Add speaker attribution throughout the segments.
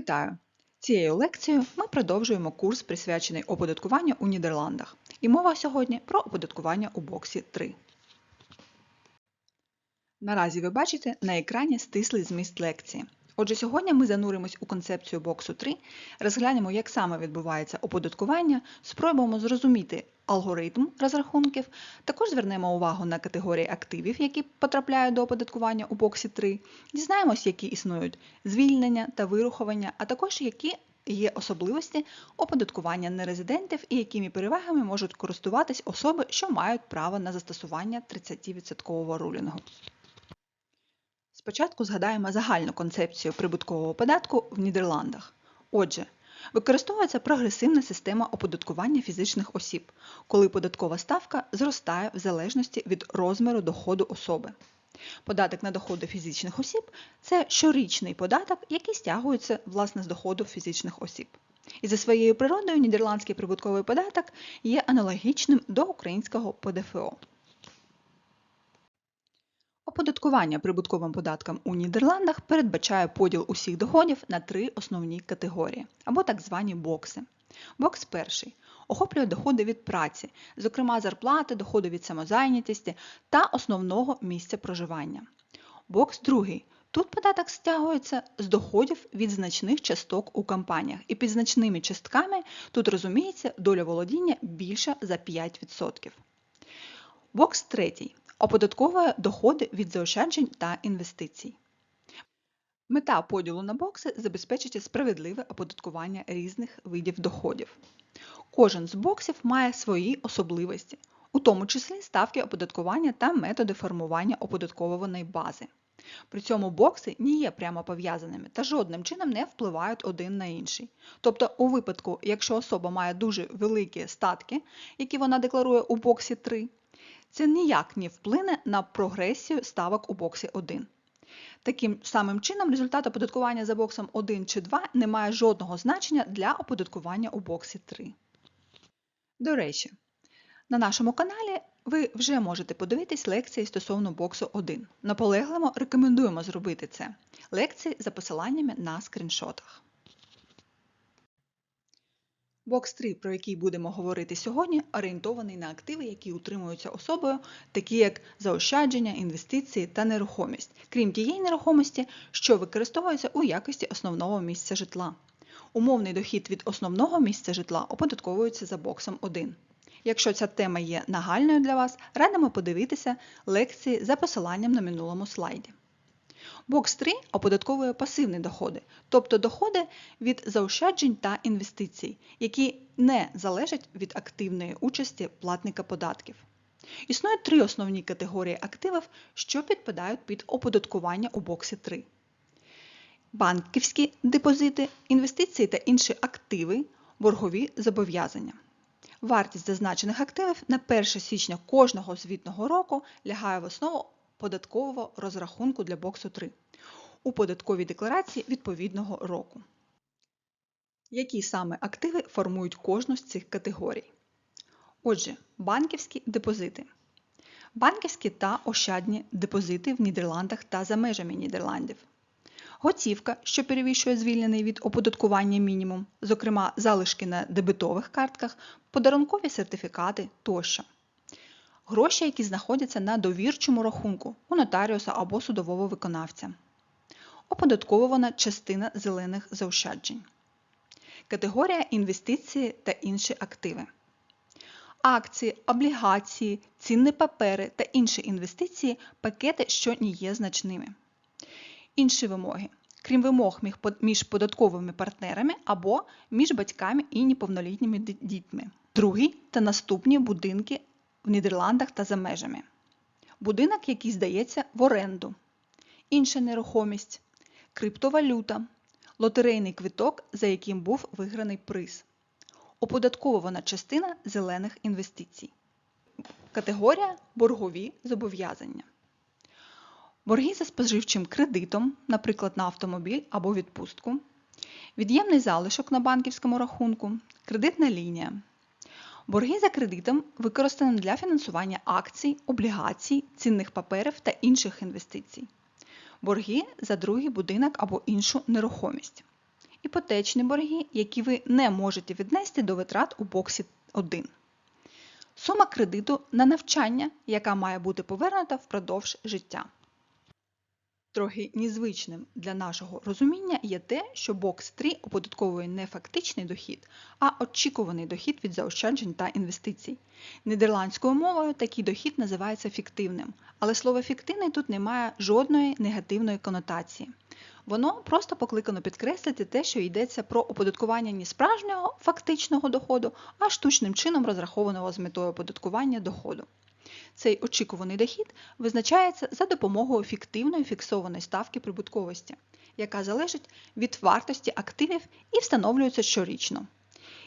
Speaker 1: Вітаю! Цією лекцією ми продовжуємо курс, присвячений оподаткуванню у Нідерландах. І мова сьогодні про оподаткування у боксі 3. Наразі ви бачите на екрані стислий зміст лекції. Отже, сьогодні ми зануримось у концепцію боксу 3, розглянемо, як саме відбувається оподаткування, спробуємо зрозуміти алгоритм розрахунків, також звернемо увагу на категорії активів, які потрапляють до оподаткування у боксі 3, дізнаємось, які існують звільнення та вирухування, а також які є особливості оподаткування нерезидентів і якими перевагами можуть користуватись особи, що мають право на застосування 30% рулінгу. Спочатку згадаємо загальну концепцію прибуткового податку в Нідерландах. Отже, використовується прогресивна система оподаткування фізичних осіб, коли податкова ставка зростає в залежності від розміру доходу особи. Податок на доходи фізичних осіб це щорічний податок, який стягується власне з доходу фізичних осіб. І за своєю природою нідерландський прибутковий податок є аналогічним до українського ПДФО. Оподаткування прибутковим податком у Нідерландах передбачає поділ усіх доходів на три основні категорії, або так звані бокси. Бокс перший охоплює доходи від праці, зокрема зарплати, доходи від самозайнятості та основного місця проживання. Бокс другий. Тут податок стягується з доходів від значних часток у компаніях, і під значними частками тут розуміється доля володіння більша за 5%. Бокс третій оподатковує доходи від заощаджень та інвестицій. Мета поділу на бокси забезпечити справедливе оподаткування різних видів доходів. Кожен з боксів має свої особливості, у тому числі ставки оподаткування та методи формування оподатковуваної бази. При цьому бокси не є прямо пов'язаними та жодним чином не впливають один на інший. Тобто, у випадку, якщо особа має дуже великі статки, які вона декларує у боксі 3, це ніяк не вплине на прогресію ставок у боксі 1. Таким самим чином, результат оподаткування за боксом 1 чи 2 не має жодного значення для оподаткування у боксі 3. До речі, на нашому каналі ви вже можете подивитись лекції стосовно боксу 1. Наполегливо рекомендуємо зробити це. Лекції за посиланнями на скріншотах. Бокс 3, про який будемо говорити сьогодні, орієнтований на активи, які утримуються особою, такі як заощадження, інвестиції та нерухомість, крім тієї нерухомості, що використовується у якості основного місця житла. Умовний дохід від основного місця житла оподатковується за боксом 1. Якщо ця тема є нагальною для вас, радимо подивитися лекції за посиланням на минулому слайді. Бокс 3 оподатковує пасивні доходи, тобто доходи від заощаджень та інвестицій, які не залежать від активної участі платника податків. Існує три основні категорії активів, що підпадають під оподаткування у боксі 3. Банківські депозити, інвестиції та інші активи, боргові зобов'язання. Вартість зазначених активів на 1 січня кожного звітного року лягає в основу податкового розрахунку для боксу 3 у податковій декларації відповідного року. Які саме активи формують кожну з цих категорій? Отже, банківські депозити. Банківські та ощадні депозити в Нідерландах та за межами Нідерландів. Готівка, що перевищує звільнений від оподаткування мінімум, зокрема залишки на дебетових картках, подарункові сертифікати тощо гроші, які знаходяться на довірчому рахунку у нотаріуса або судового виконавця. Оподатковувана частина зелених заощаджень. Категорія інвестиції та інші активи. Акції, облігації, цінні папери та інші інвестиції пакети, що не є значними. Інші вимоги. Крім вимог між податковими партнерами або між батьками і неповнолітніми дітьми. Другий та наступні будинки в Нідерландах та за межами. Будинок, який здається в оренду, інша нерухомість, криптовалюта, лотерейний квиток, за яким був виграний приз, оподатковувана частина зелених інвестицій. Категорія боргові зобов'язання. Борги за споживчим кредитом, наприклад, на автомобіль або відпустку, від'ємний залишок на банківському рахунку, кредитна лінія, Борги за кредитом використані для фінансування акцій, облігацій, цінних паперів та інших інвестицій. Борги за другий будинок або іншу нерухомість. іпотечні борги, які ви не можете віднести до витрат у боксі 1. Сума кредиту на навчання, яка має бути повернута впродовж життя. Трохи незвичним для нашого розуміння є те, що бокс 3 оподатковує не фактичний дохід, а очікуваний дохід від заощаджень та інвестицій. Нідерландською мовою такий дохід називається фіктивним, але слово фіктивний тут не має жодної негативної конотації. Воно просто покликано підкреслити те, що йдеться про оподаткування не справжнього фактичного доходу, а штучним чином розрахованого з метою оподаткування доходу. Цей очікуваний дохід визначається за допомогою фіктивної фіксованої ставки прибутковості, яка залежить від вартості активів і встановлюється щорічно.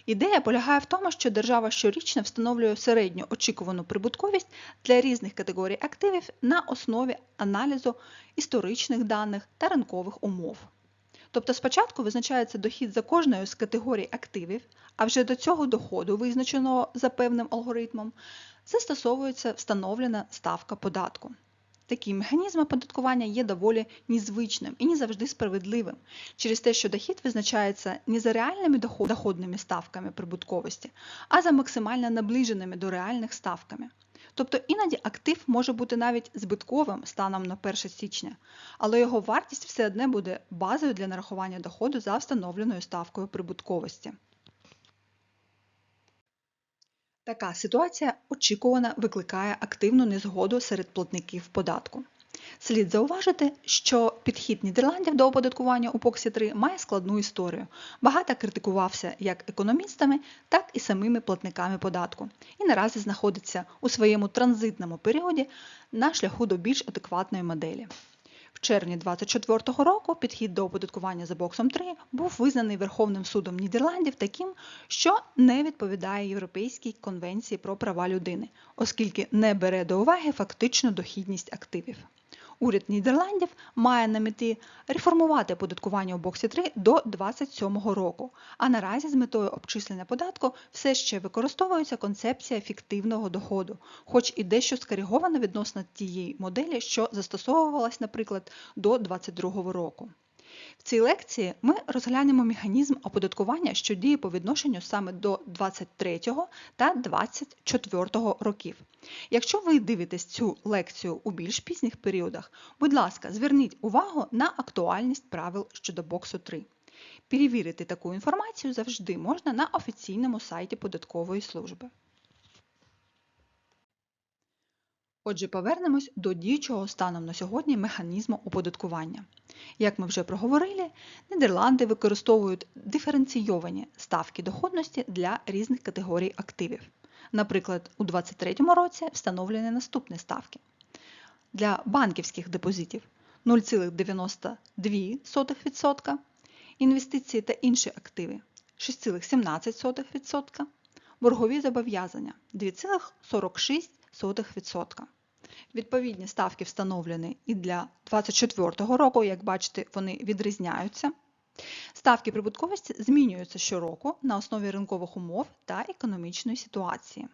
Speaker 1: Ідея полягає в тому, що держава щорічно встановлює середню очікувану прибутковість для різних категорій активів на основі аналізу історичних даних та ринкових умов. Тобто спочатку визначається дохід за кожною з категорій активів, а вже до цього доходу, визначеного за певним алгоритмом, застосовується встановлена ставка податку. Такий механізм оподаткування є доволі незвичним і не завжди справедливим, через те, що дохід визначається не за реальними доходними ставками прибутковості, а за максимально наближеними до реальних ставками. Тобто іноді актив може бути навіть збитковим станом на 1 січня, але його вартість все одне буде базою для нарахування доходу за встановленою ставкою прибутковості. Така ситуація очікувано викликає активну незгоду серед платників податку. Слід зауважити, що підхід Нідерландів до оподаткування у Поксі 3 має складну історію. Багато критикувався як економістами, так і самими платниками податку, і наразі знаходиться у своєму транзитному періоді на шляху до більш адекватної моделі червні 2024 року підхід до оподаткування за боксом 3 був визнаний Верховним судом Нідерландів таким, що не відповідає Європейській конвенції про права людини, оскільки не бере до уваги фактичну дохідність активів. Уряд Нідерландів має на меті реформувати податкування у боксі 3 до 2027 року, а наразі з метою обчислення податку все ще використовується концепція фіктивного доходу, хоч і дещо скоригована відносно тієї моделі, що застосовувалась, наприклад, до 2022 року. В цій лекції ми розглянемо механізм оподаткування, що діє по відношенню саме до 23 та 24 років. Якщо ви дивитесь цю лекцію у більш пізніх періодах, будь ласка, зверніть увагу на актуальність правил щодо боксу 3. Перевірити таку інформацію завжди можна на офіційному сайті податкової служби. Отже, повернемось до діючого станом на сьогодні механізму оподаткування. Як ми вже проговорили, Нідерланди використовують диференційовані ставки доходності для різних категорій активів. Наприклад, у 2023 році встановлені наступні ставки. Для банківських депозитів 0,92%, інвестиції та інші активи 6,17%, боргові зобов'язання 2,46%. Відповідні ставки встановлені і для 2024 року, як бачите, вони відрізняються. Ставки прибутковості змінюються щороку на основі ринкових умов та економічної ситуації.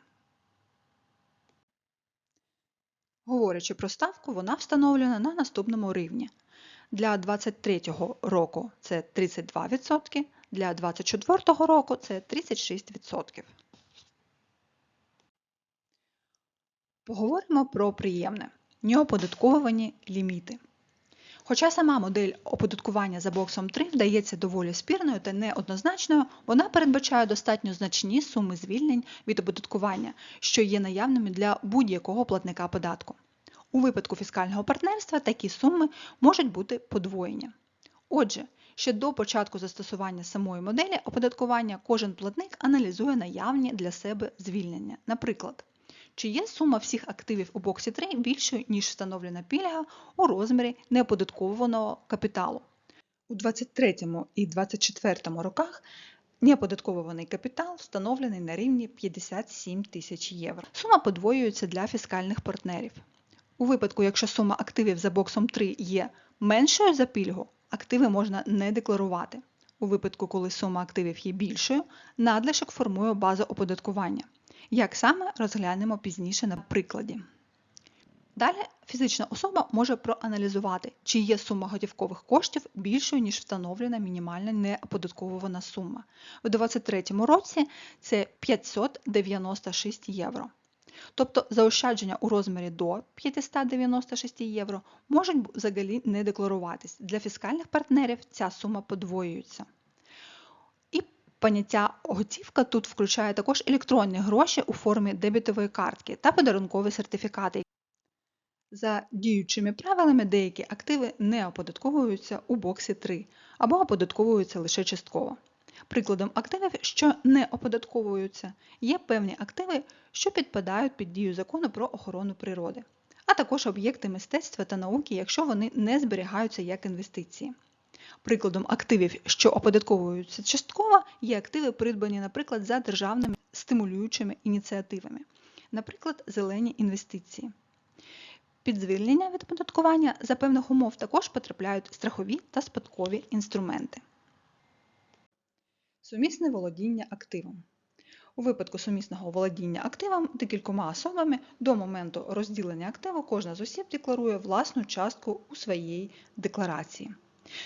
Speaker 1: Говорячи про ставку, вона встановлена на наступному рівні. Для 2023 року це 32%, для 2024 року це 36%. Поговоримо про приємне неоподатковувані ліміти. Хоча сама модель оподаткування за боксом 3 вдається доволі спірною та неоднозначною, вона передбачає достатньо значні суми звільнень від оподаткування, що є наявними для будь-якого платника податку. У випадку фіскального партнерства такі суми можуть бути подвоєні. Отже, ще до початку застосування самої моделі оподаткування кожен платник аналізує наявні для себе звільнення. Наприклад, чи є сума всіх активів у боксі 3 більшою, ніж встановлена пільга у розмірі неоподатковуваного капіталу. У 23 і 24 роках неоподатковуваний капітал встановлений на рівні 57 тисяч євро. Сума подвоюється для фіскальних партнерів. У випадку, якщо сума активів за боксом 3 є меншою за пільгу, активи можна не декларувати. У випадку, коли сума активів є більшою, надлишок формує базу оподаткування. Як саме розглянемо пізніше на прикладі. Далі фізична особа може проаналізувати, чи є сума готівкових коштів більшою, ніж встановлена мінімальна неоподатковувана сума. У 2023 році це 596 євро. Тобто заощадження у розмірі до 596 євро можуть взагалі не декларуватись. Для фіскальних партнерів ця сума подвоюється. Поняття готівка тут включає також електронні гроші у формі дебітової картки та подарункові сертифікати. За діючими правилами деякі активи не оподатковуються у боксі 3 або оподатковуються лише частково. Прикладом активів, що не оподатковуються, є певні активи, що підпадають під дію закону про охорону природи, а також об'єкти мистецтва та науки, якщо вони не зберігаються як інвестиції. Прикладом активів, що оподатковуються частково, є активи, придбані, наприклад, за державними стимулюючими ініціативами, наприклад, зелені інвестиції. Під звільнення від оподаткування за певних умов також потрапляють страхові та спадкові інструменти. Сумісне володіння активом. У випадку сумісного володіння активом декількома особами до моменту розділення активу кожна з осіб декларує власну частку у своїй декларації.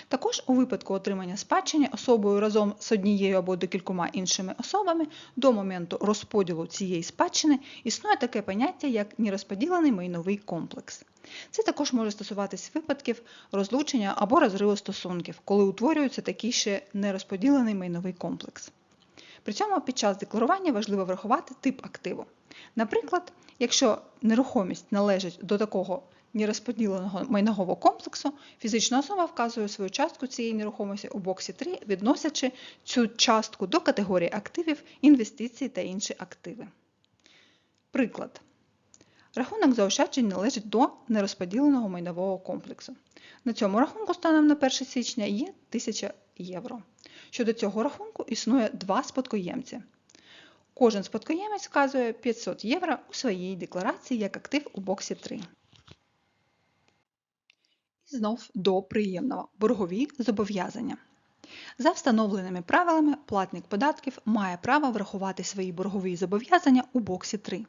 Speaker 1: Також у випадку отримання спадщини особою разом з однією або декількома іншими особами до моменту розподілу цієї спадщини існує таке поняття, як нерозподілений майновий комплекс. Це також може стосуватись випадків розлучення або розриву стосунків, коли утворюється такий ще нерозподілений майновий комплекс. При цьому під час декларування важливо врахувати тип активу. Наприклад, якщо нерухомість належить до такого нерозподіленого майнового комплексу, фізична особа вказує свою частку цієї нерухомості у боксі 3, відносячи цю частку до категорії активів, інвестицій та інші активи. Приклад. Рахунок заощаджень належить до нерозподіленого майнового комплексу. На цьому рахунку станом на 1 січня є 1000 євро. Щодо цього рахунку існує два спадкоємці. Кожен спадкоємець вказує 500 євро у своїй декларації як актив у боксі 3. Знов до приємного боргові зобов'язання. За встановленими правилами, платник податків має право врахувати свої боргові зобов'язання у боксі 3.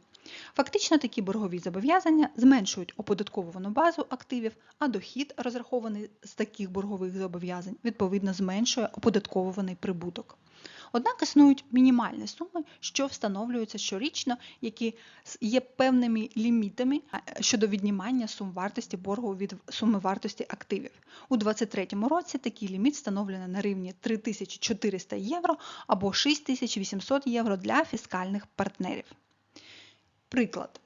Speaker 1: Фактично такі боргові зобов'язання зменшують оподатковану базу активів, а дохід, розрахований з таких боргових зобов'язань, відповідно зменшує оподатковуваний прибуток. Однак існують мінімальні суми, що встановлюються щорічно, які є певними лімітами щодо віднімання сум вартості боргу від суми вартості активів. У 2023 році такий ліміт встановлено на рівні 3400 євро або 6800 євро для фіскальних партнерів. Приклад.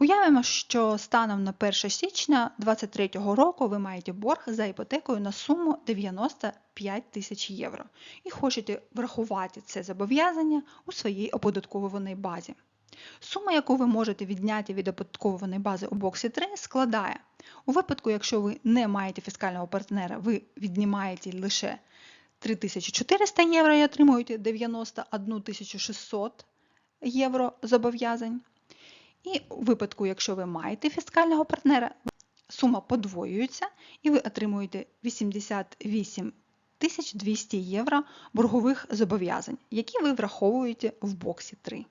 Speaker 1: Уявимо, що станом на 1 січня 2023 року ви маєте борг за іпотекою на суму 95 тисяч євро і хочете врахувати це зобов'язання у своїй оподатковуваної базі. Сума, яку ви можете відняти від оподатковуваної бази у боксі 3, складає. У випадку, якщо ви не маєте фіскального партнера, ви віднімаєте лише 3400 євро і отримуєте 91 600 євро зобов'язань. І у випадку, якщо ви маєте фіскального партнера, сума подвоюється і ви отримуєте 88 200 євро боргових зобов'язань, які ви враховуєте в боксі 3.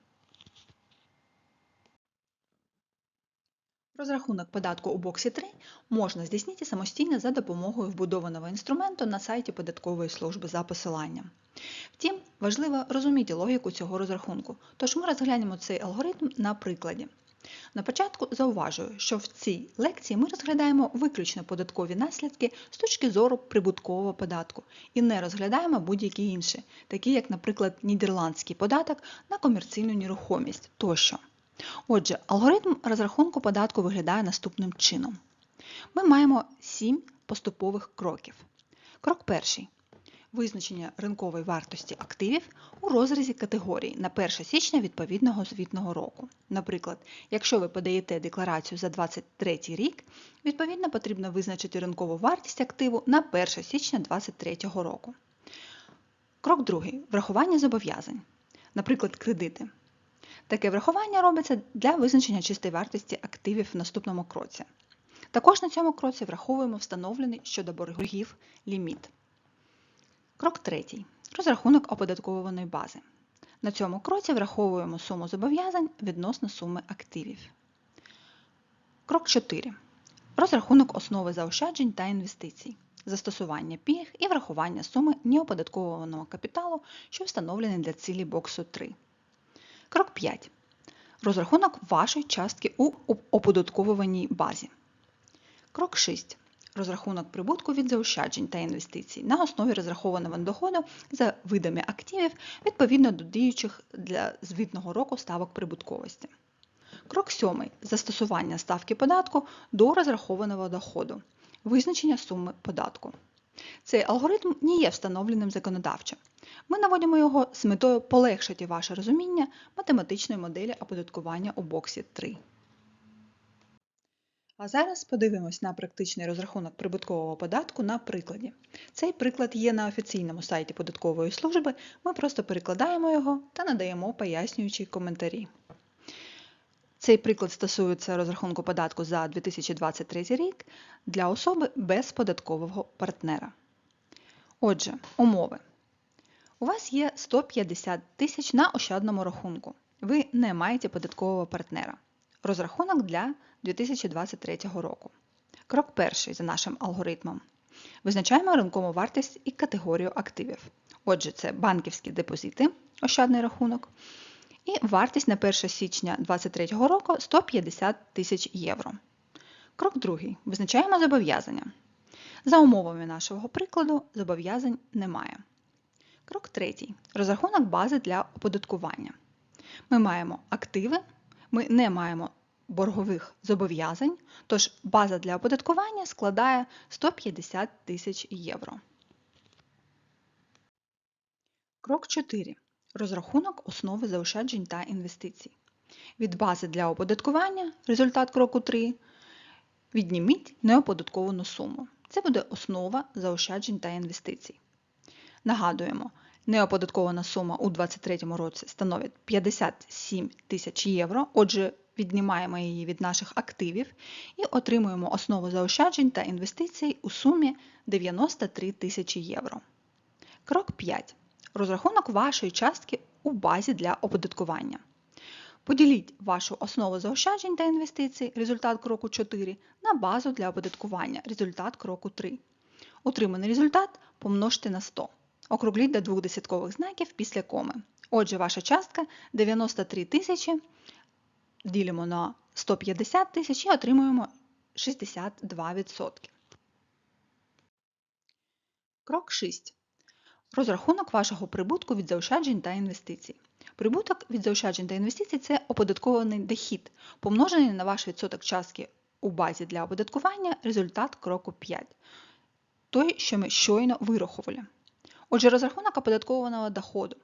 Speaker 1: Розрахунок податку у боксі 3 можна здійснити самостійно за допомогою вбудованого інструменту на сайті податкової служби за посиланням. Втім, важливо розуміти логіку цього розрахунку, тож ми розглянемо цей алгоритм на прикладі. На початку зауважую, що в цій лекції ми розглядаємо виключно податкові наслідки з точки зору прибуткового податку і не розглядаємо будь-які інші, такі як, наприклад, нідерландський податок на комерційну нерухомість тощо. Отже, алгоритм розрахунку податку виглядає наступним чином. Ми маємо 7 поступових кроків. Крок перший визначення ринкової вартості активів у розрізі категорій на 1 січня відповідного звітного року. Наприклад, якщо ви подаєте декларацію за 2023 рік, відповідно потрібно визначити ринкову вартість активу на 1 січня 2023 року. Крок другий врахування зобов'язань, наприклад, кредити. Таке врахування робиться для визначення чистої вартості активів в наступному кроці. Також на цьому кроці враховуємо встановлений щодо боргів ліміт. Крок третій. Розрахунок оподатковуваної бази. На цьому кроці враховуємо суму зобов'язань відносно суми активів. Крок 4. Розрахунок основи заощаджень та інвестицій. Застосування пільг і врахування суми неоподаткованого капіталу, що встановлений для цілі боксу 3. Крок 5. Розрахунок вашої частки у оподатковуваній базі. Крок 6. Розрахунок прибутку від заощаджень та інвестицій на основі розрахованого доходу за видами активів відповідно до діючих для звітного року ставок прибутковості. Крок 7. Застосування ставки податку до розрахованого доходу. Визначення суми податку. Цей алгоритм не є встановленим законодавчо. Ми наводимо його з метою полегшити ваше розуміння математичної моделі оподаткування у боксі 3. А зараз подивимось на практичний розрахунок прибуткового податку на прикладі. Цей приклад є на офіційному сайті податкової служби, ми просто перекладаємо його та надаємо пояснюючі коментарі. Цей приклад стосується розрахунку податку за 2023 рік для особи без податкового партнера. Отже, умови. У вас є 150 тисяч на ощадному рахунку. Ви не маєте податкового партнера. Розрахунок для 2023 року. Крок перший за нашим алгоритмом. Визначаємо ринкову вартість і категорію активів. Отже, це банківські депозити, ощадний рахунок. І вартість на 1 січня 2023 року 150 тисяч євро. Крок другий. Визначаємо зобов'язання. За умовами нашого прикладу, зобов'язань немає. Крок третій. Розрахунок бази для оподаткування. Ми маємо активи, ми не маємо боргових зобов'язань, тож база для оподаткування складає 150 тисяч євро. Крок 4. Розрахунок основи заощаджень та інвестицій. Від бази для оподаткування, результат кроку 3, відніміть неоподатковану суму. Це буде основа заощаджень та інвестицій. Нагадуємо, неоподаткована сума у 2023 році становить 57 тисяч євро, отже, віднімаємо її від наших активів і отримуємо основу заощаджень та інвестицій у сумі 93 тисячі євро. Крок 5. Розрахунок вашої частки у базі для оподаткування. Поділіть вашу основу заощаджень та інвестицій, результат кроку 4, на базу для оподаткування, результат кроку 3. Отриманий результат помножте на 100. Округліть до двох десяткових знаків після коми. Отже, ваша частка 93 тисячі, ділимо на 150 тисяч і отримуємо 62%. Крок 6. Розрахунок вашого прибутку від заощаджень та інвестицій. Прибуток від заощаджень та інвестицій це оподаткований дохід, помножений на ваш відсоток частки у базі для оподаткування, результат кроку 5. Той, що ми щойно вирахували. Отже, розрахунок оподаткованого доходу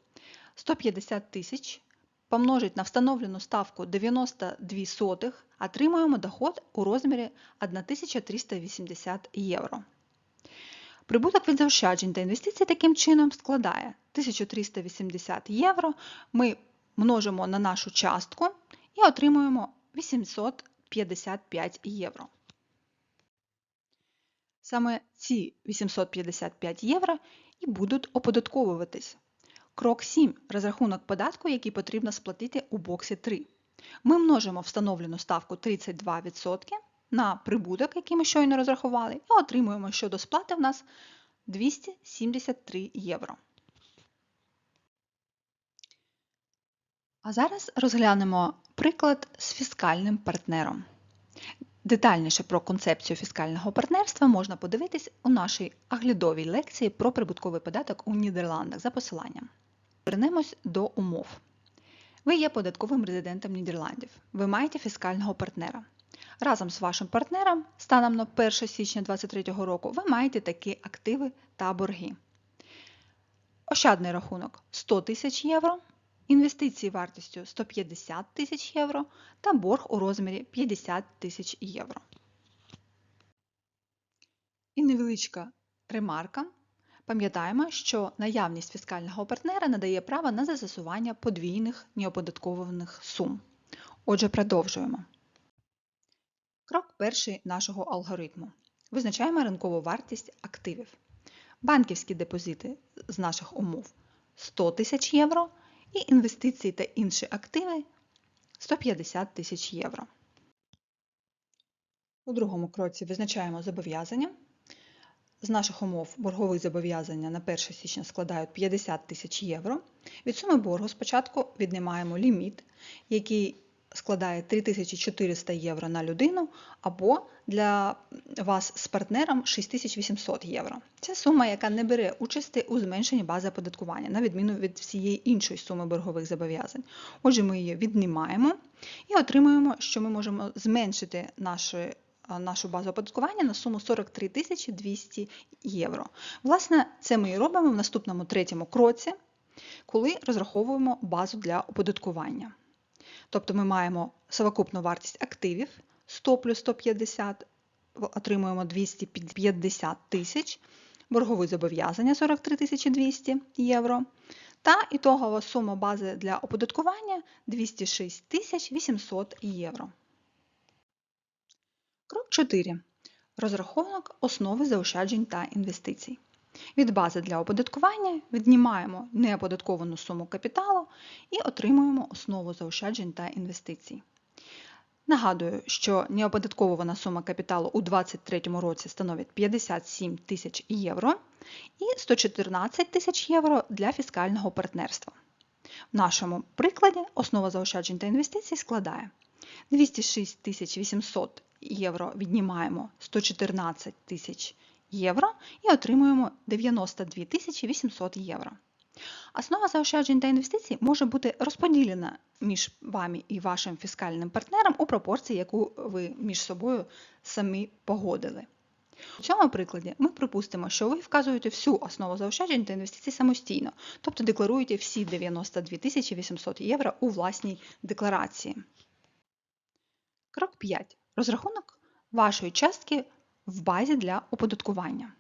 Speaker 1: 150 тисяч помножить на встановлену ставку 92 сотих, отримуємо доход у розмірі 1380 євро. Прибуток від заощаджень та інвестицій таким чином складає 1380 євро. Ми множимо на нашу частку і отримуємо 855 євро. Саме ці 855 євро і будуть оподатковуватись. Крок 7. Розрахунок податку, який потрібно сплатити у боксі 3. Ми множимо встановлену ставку 32% на прибуток, який ми щойно розрахували, і отримуємо, що до сплати в нас 273 євро. А зараз розглянемо приклад з фіскальним партнером. Детальніше про концепцію фіскального партнерства можна подивитись у нашій оглядовій лекції про прибутковий податок у Нідерландах за посиланням. Вернемось до умов. Ви є податковим резидентом Нідерландів. Ви маєте фіскального партнера. Разом з вашим партнером, станом на 1 січня 2023 року, ви маєте такі активи та борги. Ощадний рахунок 100 тисяч євро, інвестиції вартістю 150 тисяч євро та борг у розмірі 50 тисяч євро. І невеличка ремарка. Пам'ятаємо, що наявність фіскального партнера надає право на застосування подвійних неоподаткованих сум. Отже, продовжуємо. Крок перший нашого алгоритму. Визначаємо ринкову вартість активів. Банківські депозити з наших умов 100 тисяч євро і інвестиції та інші активи 150 тисяч євро. У другому кроці визначаємо зобов'язання. З наших умов боргові зобов'язання на 1 січня складають 50 тисяч євро. Від суми боргу спочатку віднімаємо ліміт, який складає 3400 євро на людину, або для вас з партнером 6800 євро. Це сума, яка не бере участі у зменшенні бази оподаткування, на відміну від всієї іншої суми боргових зобов'язань. Отже, ми її віднімаємо і отримуємо, що ми можемо зменшити наші нашу базу оподаткування на суму 43 200 євро. Власне, це ми і робимо в наступному третьому кроці, коли розраховуємо базу для оподаткування. Тобто ми маємо совокупну вартість активів 100 плюс 150, отримуємо 250 тисяч, боргові зобов'язання 43 200 євро. Та ітогова сума бази для оподаткування 206 800 євро. Крок 4. Розрахунок основи заощаджень та інвестицій. Від бази для оподаткування віднімаємо неоподатковану суму капіталу і отримуємо основу заощаджень та інвестицій. Нагадую, що неоподаткована сума капіталу у 2023 році становить 57 тисяч євро і 114 тисяч євро для фіскального партнерства. В нашому прикладі основа заощаджень та інвестицій складає 206 800 євро віднімаємо 114 тисяч євро і отримуємо 92 800 євро. Основа заощаджень та інвестицій може бути розподілена між вами і вашим фіскальним партнером у пропорції, яку ви між собою самі погодили. У цьому прикладі ми припустимо, що ви вказуєте всю основу заощаджень та інвестицій самостійно, тобто декларуєте всі 92 800 євро у власній декларації. Крок 5. Розрахунок вашої частки в базі для оподаткування.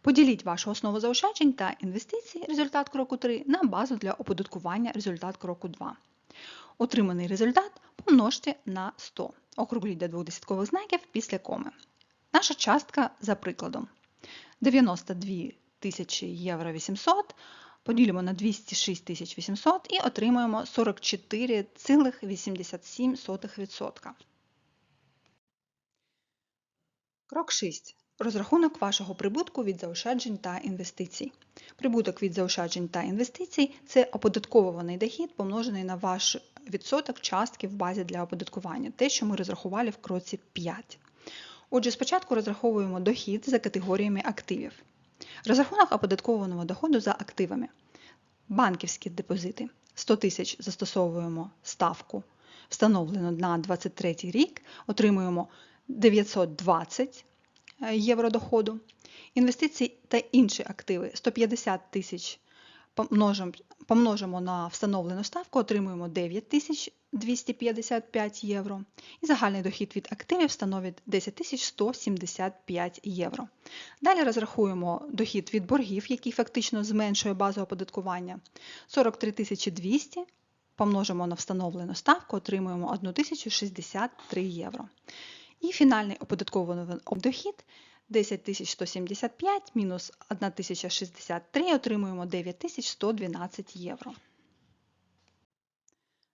Speaker 1: Поділіть вашу основу заощаджень та інвестицій, результат кроку 3, на базу для оподаткування, результат кроку 2. Отриманий результат помножте на 100. Округліть до двох десяткових знаків після коми. Наша частка за прикладом. 92 тисячі євро 800 поділимо на 206 800 і отримаємо 44,87%. Крок 6. Розрахунок вашого прибутку від заощаджень та інвестицій. Прибуток від заощаджень та інвестицій це оподатковуваний дохід, помножений на ваш відсоток частки в базі для оподаткування, те, що ми розрахували в кроці 5. Отже, спочатку розраховуємо дохід за категоріями активів. Розрахунок оподаткованого доходу за активами. Банківські депозити. 100 тисяч застосовуємо ставку, встановлену на 2023 рік, отримуємо 920 е, євро доходу. Інвестиції та інші активи 150 тисяч помножимо на встановлену ставку, отримуємо 9255 євро. І загальний дохід від активів становить 10 175 євро. Далі розрахуємо дохід від боргів, який фактично зменшує базу оподаткування 43 200 помножимо на встановлену ставку, отримуємо 1063 євро. І фінальний оподаткований дохід 10 175 мінус 1063 отримуємо 9112 євро.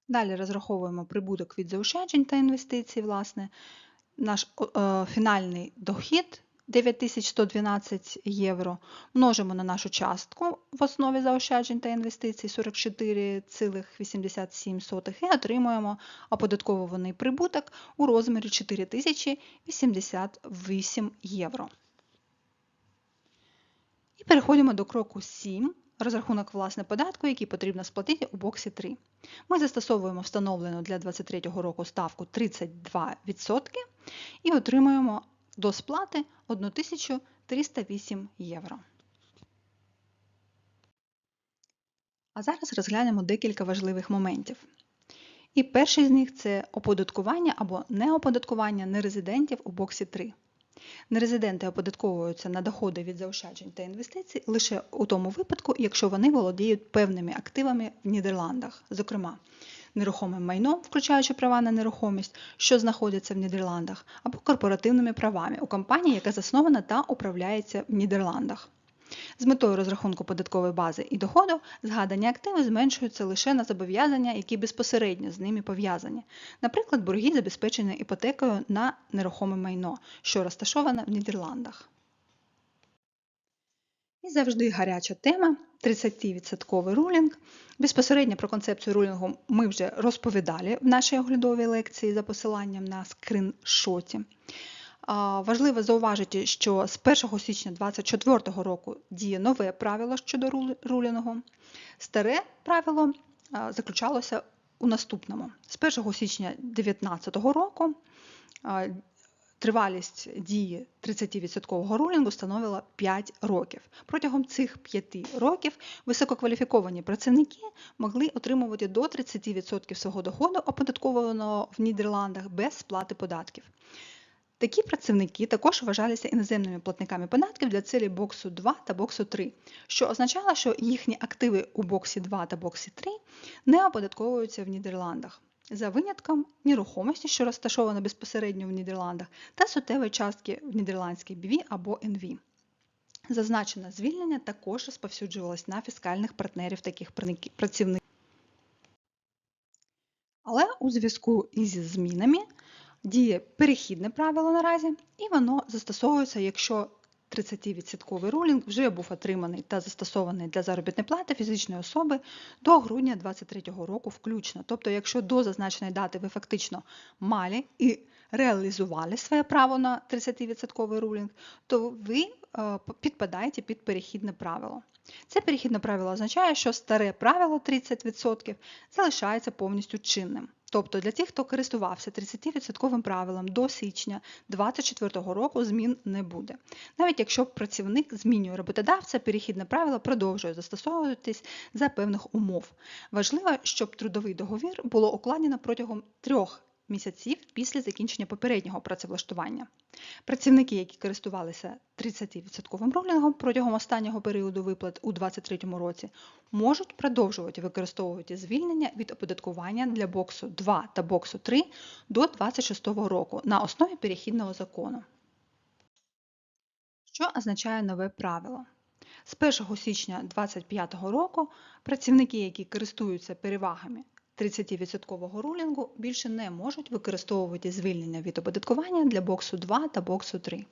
Speaker 1: Далі розраховуємо прибуток від заощаджень та інвестицій. власне. Наш е, фінальний дохід 9112 євро множимо на нашу частку в основі заощаджень та інвестицій 44,87 і отримуємо оподатковуваний прибуток у розмірі 4088 євро. І переходимо до кроку 7. Розрахунок власне податку, який потрібно сплатити у боксі 3. Ми застосовуємо встановлену для 2023 року ставку 32% і отримуємо до сплати 1308 євро. А зараз розглянемо декілька важливих моментів. І перший з них це оподаткування або неоподаткування нерезидентів у боксі 3. Нерезиденти оподатковуються на доходи від заощаджень та інвестицій лише у тому випадку, якщо вони володіють певними активами в Нідерландах, зокрема нерухомим майном, включаючи права на нерухомість, що знаходяться в Нідерландах, або корпоративними правами у компанії, яка заснована та управляється в Нідерландах. З метою розрахунку податкової бази і доходу згадані активи зменшуються лише на зобов'язання, які безпосередньо з ними пов'язані. Наприклад, борги забезпечені іпотекою на нерухоме майно, що розташоване в Нідерландах. І завжди гаряча тема 30% рулінг. Безпосередньо про концепцію рулінгу ми вже розповідали в нашій оглядовій лекції за посиланням на скріншоті. Важливо зауважити, що з 1 січня 2024 року діє нове правило щодо рулінгу. Старе правило заключалося у наступному. З 1 січня 2019 року тривалість дії 30% рулінгу становила 5 років. Протягом цих 5 років висококваліфіковані працівники могли отримувати до 30% свого доходу, оподаткованого в Нідерландах без сплати податків. Такі працівники також вважалися іноземними платниками податків для цілей боксу 2 та боксу 3, що означало, що їхні активи у боксі 2 та боксі 3 не оподатковуються в Нідерландах. За винятком нерухомості, що розташована безпосередньо в Нідерландах, та суттєвої частки в нідерландській BV або НВ. Зазначене звільнення також розповсюджувалось на фіскальних партнерів таких працівників. Але у зв'язку із змінами діє перехідне правило наразі, і воно застосовується, якщо 30% рулінг вже був отриманий та застосований для заробітної плати фізичної особи до грудня 2023 року включно. Тобто, якщо до зазначеної дати ви фактично мали і реалізували своє право на 30% рулінг, то ви е, підпадаєте під перехідне правило. Це перехідне правило означає, що старе правило 30% залишається повністю чинним. Тобто для тих, хто користувався 30% правилом до січня 2024 року, змін не буде. Навіть якщо працівник змінює роботодавця, перехідне правило продовжує застосовуватись за певних умов. Важливо, щоб трудовий договір було укладено протягом трьох місяців після закінчення попереднього працевлаштування. Працівники, які користувалися 30% рулінгом протягом останнього періоду виплат у 2023 році, можуть продовжувати використовувати звільнення від оподаткування для боксу 2 та боксу 3 до 2026 року на основі перехідного закону. Що означає нове правило? З 1 січня 2025 року працівники, які користуються перевагами 30% рулінгу, більше не можуть використовувати звільнення від оподаткування для боксу 2 та боксу 3.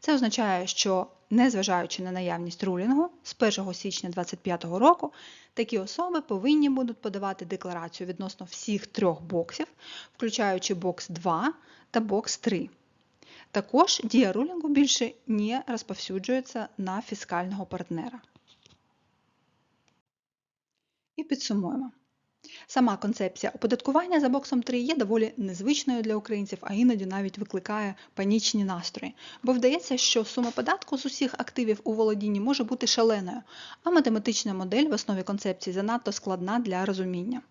Speaker 1: Це означає, що незважаючи на наявність рулінгу, з 1 січня 2025 року такі особи повинні будуть подавати декларацію відносно всіх трьох боксів, включаючи бокс 2 та бокс 3. Також дія рулінгу більше не розповсюджується на фіскального партнера. І підсумуємо. Сама концепція оподаткування за боксом 3 є доволі незвичною для українців, а іноді навіть викликає панічні настрої. Бо вдається, що сума податку з усіх активів у володінні може бути шаленою, а математична модель в основі концепції занадто складна для розуміння.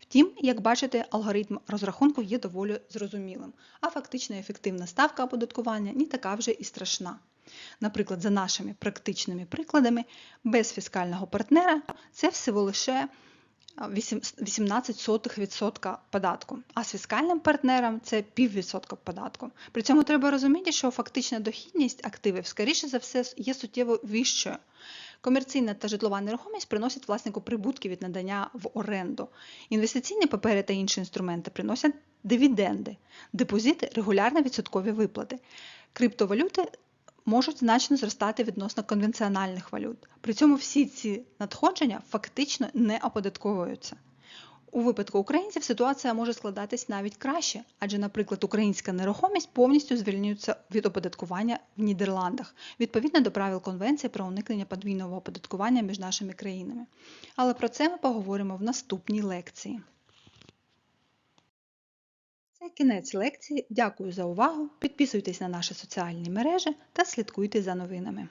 Speaker 1: Втім, як бачите, алгоритм розрахунку є доволі зрозумілим, а фактична ефективна ставка оподаткування не така вже і страшна. Наприклад, за нашими практичними прикладами, без фіскального партнера це всього лише 18% податку, а з фіскальним партнером це піввідсотка податку. При цьому треба розуміти, що фактична дохідність активів, скоріше за все, є суттєво вищою. Комерційна та житлова нерухомість приносять власнику прибутки від надання в оренду. Інвестиційні папери та інші інструменти приносять дивіденди, депозити регулярно відсоткові виплати. Криптовалюти можуть значно зростати відносно конвенціональних валют. При цьому всі ці надходження фактично не оподатковуються. У випадку українців ситуація може складатись навіть краще, адже, наприклад, українська нерухомість повністю звільнюється від оподаткування в Нідерландах, відповідно до правил Конвенції про уникнення подвійного оподаткування між нашими країнами. Але про це ми поговоримо в наступній лекції. Це кінець лекції. Дякую за увагу. Підписуйтесь на наші соціальні мережі та слідкуйте за новинами.